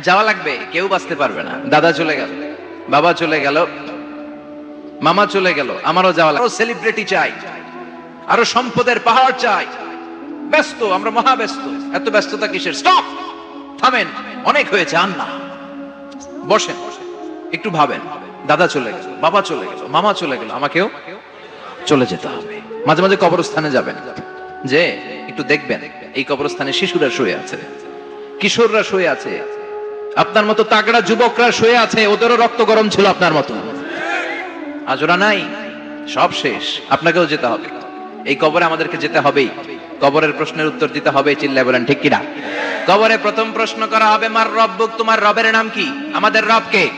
যাওয়া লাগবে, কেউ বাঁচতে পারবে না। দাদা চলে গেল, বাবা চলে গেল, মামা চলে গেল, আমারও যাওয়া লাগবে। সেলিব্রিটি চাই, আরও সম্পদের পাহাড় চাই। ব্যস্ত, আমরা মহা ব্যস্ত এত ব্যস্ততা কিসের? স্টপ থামেন, অনেক হয়েছে, আর না। বসেন, একটু ভাবেন। দাদা চলে গেল, বাবা চলে গেল, মামা চলে গেল, আমাকেও চলে যেতে হবে। মাঝে মাঝে কবরস্থানে যাবেন। যে, একটু দেখবেন, এই কবরস্থানে শিশুরা শুয়ে আছে, কিশোররা শুয়ে আছে আপনার মতো তাগড়া যুবকরা শুয়ে আছে, ওদেরও রক্ত গরম ছিল আপনার মতো। আজ ওরা নাই, সব শেষ, আপনাকেও যেতে হবে। এই কবরে আমাদেরকে যেতে হবেই। কবরের প্রশ্নের উত্তর দিতে হবে, চিল্লায় বলেন, ঠিক কিনা? কবরে প্রথম প্রশ্ন করা হবে, মার রব্বুক তোমার রবের নাম কি? আমাদের রব কে?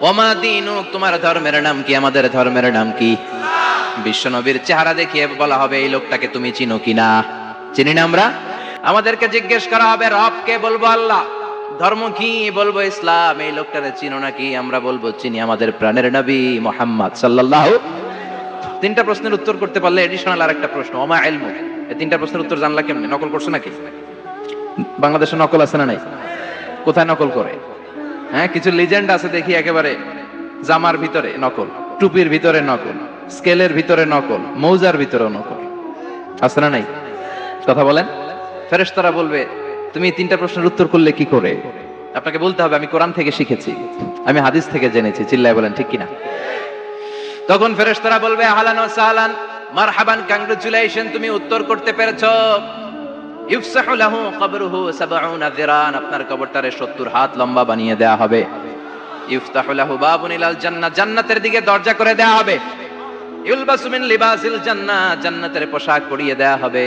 ওমা দিনুক, তোমার ধর্মের নাম কি? আমাদের ধর্মের নাম কি? বিশ্বনবীর চেহারা দেখিয়ে বলা হবে, এই লোকটাকে তুমি চিনো কিনা? চিনি না আমরা? আমাদেরকে জিজ্ঞেস করা হবে, রব কে? বলব আল্লাহ। ধর্ম কি বলব ইসলাম? এই লোকটারে চিনো নাকি? আমরা বলব, চিনি আমাদের প্রাণের নবী মোহাম্মদ সাল্লাল্লাহু তিনটা প্রশ্নের উত্তর করতে পারলে এডিশনাল আর একটা প্রশ্ন, ওমা এলমু এই তিনটা প্রশ্নের উত্তর জানলা কেমনে? নকল করছ নাকি? বাংলাদেশে নকল আছে না নাই? কোথায় নকল করে? হ্যাঁ কিছু লিজেন্ড আছে দেখি একেবারে। জামার ভিতরে নকল, টুপির ভিতরে নকল, স্কেলের ভিতরে নকল, মৌজার ভিতরে নকল। আছে না নাই? কথা বলেন। ফেরেশতারা বলবে তুমি তিনটা প্রশ্নের উত্তর করলে কি করে? আপনাকে বলতে হবে, আমি কোরআন থেকে শিখেছি। আমি হাদিস থেকে জেনেছি, চিল্লায় বলেন, ঠিক কিনা? তখন ফেরেশতারা বলবে, আহলান মারহাবান কংগ্রেচুলেশন তুমি উত্তর করতে পেরেছ। ইফসাহু লাহু কবরুহু 70 যিরান আপনার কবরটারে 70 হাত লম্বা বানিয়ে দেয়া হবে। ইফতাহু লাহু বাবুন ইলাল জান্নাহ জান্নাতের দিকে দরজা করে দেয়া হবে। ইউলবাসু মিন লিবাসিল জান্নাহ জান্নাতের পোশাক পরিয়ে দেয়া হবে।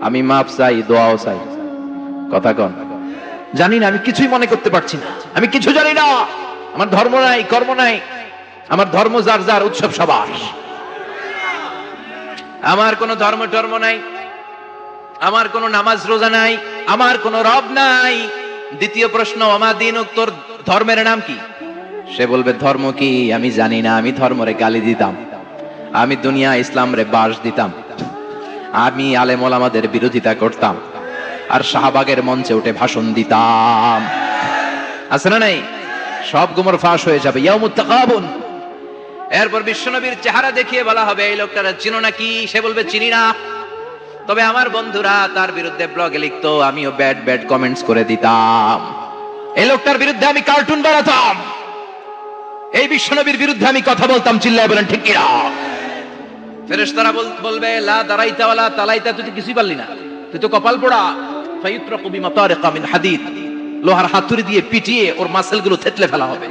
আমি মাপ চাই, দোয়াও চাই। কথা কন। জানি না, আমি কিছুই মনে করতে পারছি না। আমি কিছু জানি না। আমার ধর্ম নাই, কর্ম নাই। আমার ধর্ম যার যার উৎসব সবার। আমার কোনো ধর্ম টর্ম নাই। আমার কোনো নামাজ রোজা নাই। আমার কোনো রব নাই। দ্বিতীয় প্রশ্ন আমার দিন তোর ধর্মের নাম কি? সে বলবে, ধর্ম কি? আমি জানি না। আমি ধর্মরে গালি দিতাম। আমি দুনিয়া ইসলাম রে বাস দিতাম। আমি আলেম ওলামাদের বিরোধিতা করতাম। আর শাহবাগের মঞ্চে উঠে ভাষণ দিতাম। আছে না নাই? সব গুমর ফাঁস হয়ে যাবে। এরপর বিশ্বনবীর চেহারা দেখিয়ে বলা হবে, এই লোকটারা চিনো নাকি সে বলবে, চিনি না। তবে আমার বন্ধুরা তার বিরুদ্ধে ব্লগে লিখতো, আমিও ব্যাড ব্যাড কমেন্টস করে দিতাম। এই লোকটার বিরুদ্ধে আমি কার্টুন বানাতাম। এই বিশ্বনবীর বিরুদ্ধে আমি কথা বলতাম, চিল্লায় বলেন, ঠিক কিনা? ফেরেশতারা বলবে, লা দারাইতা ওয়ালা তালাইতা তুই কিছুই পারলি না। তুই তো কপাল পোড়া। বিমাতারিকা মিন হাদিদ। লোহার হাতুড়ি দিয়ে পিটিয়ে ওর থেতলে ফেলা হবে।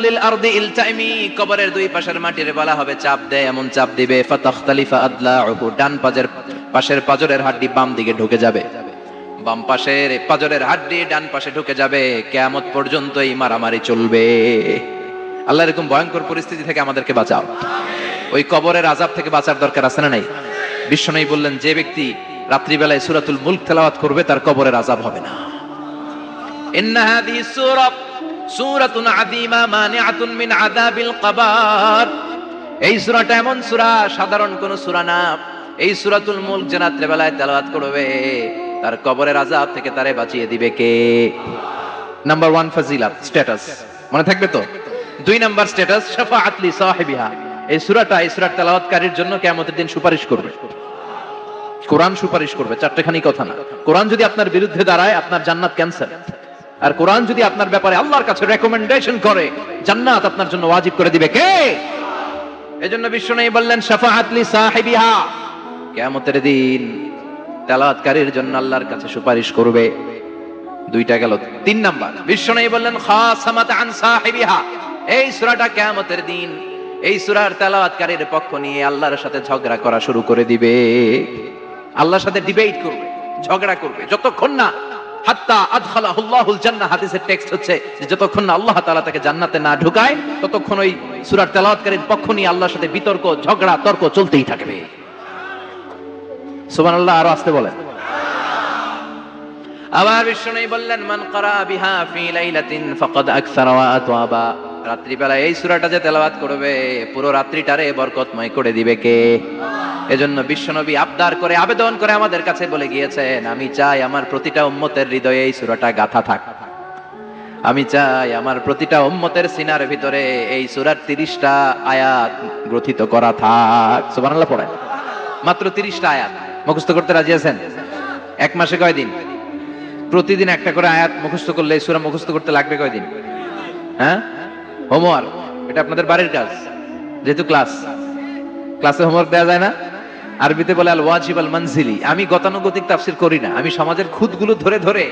লিল আরদি ইলতাইমি কবরের দুই পাশের বলা হবে চাপ দে এমন চাপ দিবে ডান পাজের পাশের পাজরের হাড্ডি বাম দিকে ঢুকে যাবে। বাম পাশের পাজরের হাড্ডি ডান পাশে ঢুকে যাবে। কিয়ামত পর্যন্ত এই মারামারি চলবে। আল্লাহ এরকম ভয়ঙ্কর পরিস্থিতি থেকে আমাদেরকে বাঁচাও। ওই কবরের আজাব থেকে বাঁচার দরকার আছে না নাই? বিশ্বনয়ী বললেন, যে ব্যক্তি রাত্রিবেলায় সুরাতুল মুলক তেলাওয়াত করবে, তার কবরের আজাব হবে না। ইন্না হাদিহি সূরা, সূরাতুন আযীমা মানিআতুন মিন আযাবিল এই সুরাটা এমন সুরা, সাধারণ কোন সুরা না। এই সুরাতুল মুলক যে রাত্রিবেলায় তেলাওয়াত করবে, তার কবরের আজাব থেকে তারে বাঁচিয়ে দিবে কে? নাম্বার ওয়ান ফাজিলা স্ট্যাটাস। মনে থাকবে তো? দুই নাম্বার স্ট্যাটাস, শাফাআত লি সাহিবিহা। এই সুরাটা, এই সূরার তেলাওয়াতকারীর জন্য কিয়ামতের দিন সুপারিশ করবে। কোরআন সুপারিশ করবে, চারটেখানি কথা না। কোরআন যদি আপনার বিরুদ্ধে দাঁড়ায়, আপনার জান্নাত ক্যান্সেল আর কোরআন যদি আপনার ব্যাপারে আল্লাহর কাছে রেকমেন্ডেশন করে, জান্নাত আপনার জন্য ওয়াজিব করে দিবে কে? এজন্য বিশ্ব নেই বললেন শাফাআত লি সাহিবিহা। কিয়ামতের দিন তেলাওয়াতকারীর জন্য আল্লাহর কাছে সুপারিশ করবে। দুইটা গেল, তিন নাম্বার। বিশ্ব নেই বললেন খাসামাত আন সাহিবিহা। এই সূরাটা কিয়ামতের দিন এই সূরার তেলাওয়াতকারীর পক্ষ নিয়ে আল্লাহর সাথে ঝগড়া করা শুরু করে দিবে। আল্লাহর সাথে ডিবেট করবে, ঝগড়া করবে। যতক্ষণ না হাত্তা আদখালাহুল্লাহুল জান্নাহ, হাদিসের টেক্সট হচ্ছে যে যতক্ষণ না আল্লাহ তাআলা তাকে জান্নাতে না ঢুকায়, ততক্ষণ ওই সূরার তেলাওয়াতকারীর পক্ষ নিয়ে আল্লাহর সাথে বিতর্ক, ঝগড়া, তর্ক চলতেই থাকবে। সুবহানাল্লাহ, আরও আসতে বলেন। আবার বিষ্ণু বললেন, মান করা বিহা ফি লাইলাতিন, ফাকাদ আকসারা ওয়া আতওয়াবা। রাত্রিবেলা এই সূরাটা যে তেলাওয়াত করবে, পুরো রাত্রিটারে বরকতময় করে দিবে কে? এজন্য বিশ্বনবী আবদার করে আবেদন করে আমাদের কাছে বলে গিয়েছেন, আমি চাই আমার প্রতিটা উম্মতের হৃদয়ে এই সূরাটা গাথা থাক। আমি চাই আমার প্রতিটা উম্মতের সিনার ভিতরে এই সুরার তিরিশটা আয়াত গ্রথিত করা থাক। সুবহানাল্লাহ পড়েন। মাত্র 30টা আয়াত। মুখস্থ করতে রাজি আছেন? এক মাসে কয়দিন প্রতিদিন একটা করে আয়াত মুখস্থ করলে সূরা মুখস্থ করতে লাগবে কয়দিন হ্যাঁ? হোমওয়ার্ক, এটা আপনাদের বাড়ির কাজ, যেহেতু ক্লাস। ক্লাসে হোমওয়ার্ক দেওয়া যায় না। আরবিতে বলে আল ওয়াজিব আল মানজিলি। আমি গতানুগতিক তাফসির করি না। আমি সমাজের খুদগুলো ধরে ধরে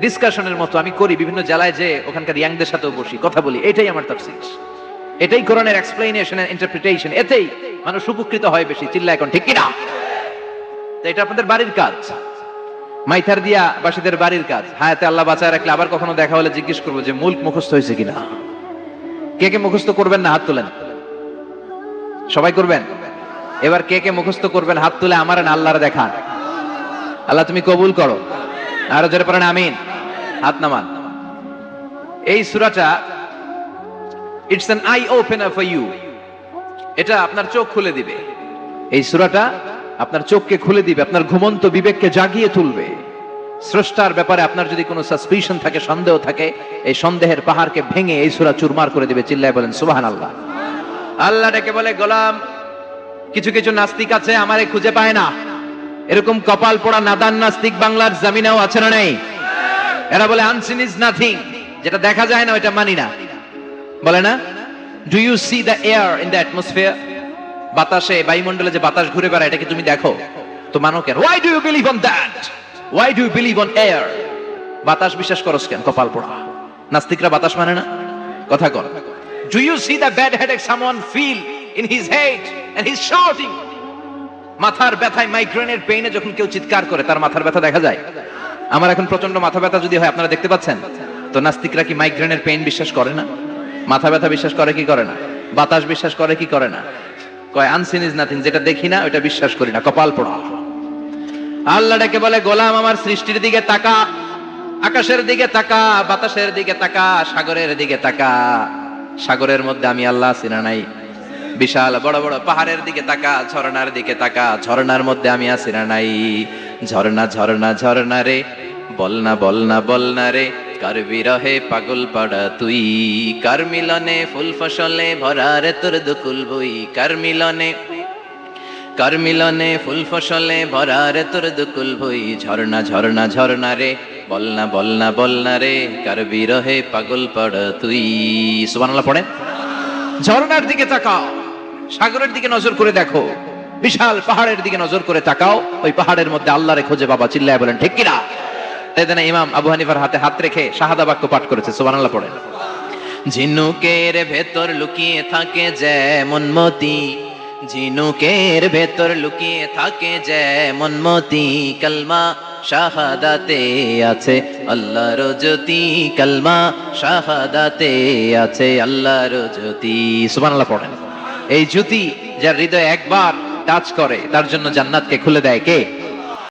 ডিসকাশনের মতো আমি করি, বিভিন্ন জেলায় যে ওখানকার ইয়াংদের সাথেও বসি, কথা বলি। এটাই আমার তাফসির। এটাই কোরআনের এক্সপ্লেনেশন ইন্টারপ্রিটেশন এতেই মানুষ উপকৃত হয় বেশি চিল্লা এখন ঠিক কিনা? এটা আপনাদের বাড়ির কাজ। মাইথার দিয়া বাসীদের বাড়ির কাজ। হায়াতে আল্লাহ বাঁচায় রাখলে আবার কখনো দেখা হলে জিজ্ঞেস করব যে, মুল্ক মুখস্থ হয়েছে কিনা? কে কে মুখস্থ করবেন না হাত তোলেন? সবাই করবেন? এবার কে কে মুখস্থ করবেন, হাত তুলে আমার না আল্লাহর দেখান। আল্লাহ তুমি কবুল করো। আরও জোরে পড়েন, আমিন। হাত নামান। এই সুরাটা it's an eye opener for you এটা আপনার চোখ খুলে দিবে। এই সুরাটা আপনার চোখকে খুলে দিবে, আপনার ঘুমন্ত বিবেককে জাগিয়ে তুলবে। স্রষ্টার ব্যাপারে আপনার যদি কোনো সাসপিশন থাকে, সন্দেহ থাকে, এই সন্দেহের পাহাড়কে ভেঙে এই সুরা চুরমার করে দিবে, চিল্লায় বলেন সুবাহান আল্লাহ আল্লাহ ডেকে বলে, গোলাম, কিছু কিছু নাস্তিক আছে, আমারে খুঁজে পায় না। এরকম কপাল পোড়া নাদান নাস্তিক বাংলার জামিনেও আছে না নেই? এরা বলে আনসিন ইজ নাথিং যেটা দেখা যায় না, ওইটা মানি না। বলে না do you see the air in the atmosphere বাতাসে, বায়ুমণ্ডলে যে বাতাস ঘুরে বেড়ায় এটাকে তুমি দেখো? তো মানো কেন? Why do you believe on that why do believe on air বাতাস বিশ্বাস করস কেন? কপাল পোড়া। নাস্তিকরা বাতাস মানে না? কথা কর do you see the bad headache someone feel in his head and his shouting মাথার ব্যথায় মাইগ্রেনের পেইনে যখন কেউ চিৎকার করে, তার মাথার ব্যথা দেখা যায়? আমার এখন প্রচণ্ড মাথা ব্যথা যদি হয়, আপনারা দেখতে পাচ্ছেন? তো নাস্তিকরা কি মাইগ্রেনের পেইন বিশ্বাস করে না? মাথা ব্যথা বিশ্বাস করে কি করে না? বাতাস বিশ্বাস করে কি করে না? কয় আনসিন ইজ নাথিং যেটা দেখি না ওটা বিশ্বাস করি না। কপাল পোড়া। আল্লাহ ডেকে বলে, গোলাম আমার সৃষ্টির দিকে তাকা, আকাশের দিকে তাকা, বাতাসের দিকে তাকা, সাগরের দিকে তাকা। সাগরের মধ্যে আমি আল্লাহ সিনা নাই। বিশাল বড় বড় পাহাড়ের দিকে তাকা, ঝর্ণার দিকে তাকা। ঝর্ণার মধ্যে আমি আছি না নাই। ঝর্ণা ঝর্ণা ঝর্ণা রে বলনা বলনা বলনা রে। কার বিরহে পাগল পাড়া তুই? কার মিলনে ফুল ফসলে ভরা রে তোর দুকুল বই? কার মিলনে কার মিলনে ফুল ফসলে ভরা রে তোর দুকুল বই ঝর্ণা ঝর্ণা ঝর্ণা রে, বলনা বলনা বলনা রে, কার বিরহে পাগল পাড়া তুই। সুবহানাল্লাহ পড়ে। ঝর্ণার দিকে তাকাও, সাগরের দিকে নজর করে দেখো, বিশাল পাহাড়ের দিকে নজর করে তাকাও, ওই পাহাড়ের মধ্যে আল্লাহরে খোঁজে বাবা চিল্লায় বলেন, ঠিক কিনা? তাই না ইমাম আবু হানিফার হাতে হাত রেখে শাহাদা বাক্য পাঠ করেছে, সুবহানাল্লাহ পড়েন ঝিনুকের ভেতর লুকিয়ে থাকে যেমন মতি ঝিনুকের ভেতর লুকিয়ে থাকে যে মতি কালমা, শাহাদাতে আছে আল্লাহর জ্যোতি কালমা, শাহাদাতে আছে আল্লাহর জ্যোতি। সুবহানাল্লাহ পড়েন। এই জ্যোতি যার হৃদয় একবার টাচ করে, তার জন্য জান্নাতকে খুলে দেয় কে?